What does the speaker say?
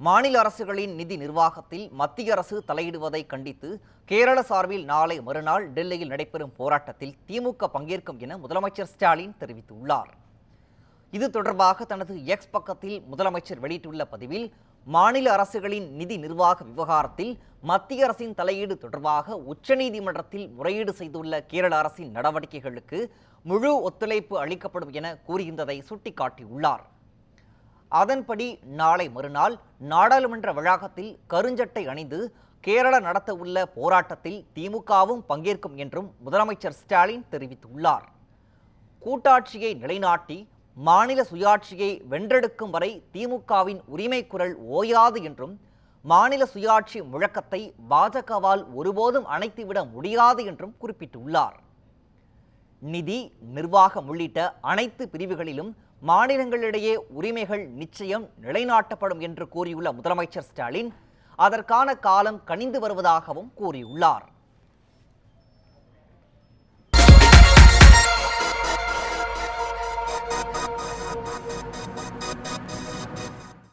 மாநில அரசுகளின் நிதி நிர்வாகத்தில் மத்திய அரசு தலையிடுவதை கண்டித்து கேரள சார்பில் நாளை மறுநாள் டெல்லியில் நடைபெறும் போராட்டத்தில் திமுக பங்கேற்கும் என முதலமைச்சர் ஸ்டாலின் தெரிவித்துள்ளார். இது தொடர்பாக தனது எக்ஸ் பக்கத்தில் முதலமைச்சர் வெளியிட்டுள்ள பதிவில் மாநில அரசுகளின் நிதி நிர்வாக விவகாரத்தில் மத்திய அரசின் தலையீடு தொடர்பாக உச்சநீதிமன்றத்தில் முறையீடு செய்துள்ள கேரள அரசின் நடவடிக்கைகளுக்கு முழு ஒத்துழைப்பு அளிக்கப்படும் என கூறியிருந்ததை சுட்டிக்காட்டியுள்ளார். அதன்படி நாளை மறுநாள் நாடாளுமன்ற வளாகத்தில் கருஞ்சட்டை அணிந்து கேரளா நடத்த உள்ள போராட்டத்தில் திமுகவும் பங்கேற்கும் என்றும் முதலமைச்சர் ஸ்டாலின் தெரிவித்துள்ளார். கூட்டாட்சியை நிலைநாட்டி மாநில சுயாட்சியை வென்றெடுக்கும் வரை திமுகவின் உரிமை குரல் ஓயாது என்றும் மாநில சுயாட்சி முழக்கத்தை பாஜகவால் ஒருபோதும் அணைத்துவிட முடியாது என்றும் குறிப்பிட்டுள்ளார். நிதி நிர்வாகம் உள்ளிட்ட அனைத்து பிரிவுகளிலும் மாநிலங்களிடையே உரிமைகள் நிச்சயம் நிலைநாட்டப்படும் என்று கூறியுள்ள முதலமைச்சர் ஸ்டாலின் அதற்கான காலம் கனிந்து வருவதாகவும் கூறியுள்ளார்.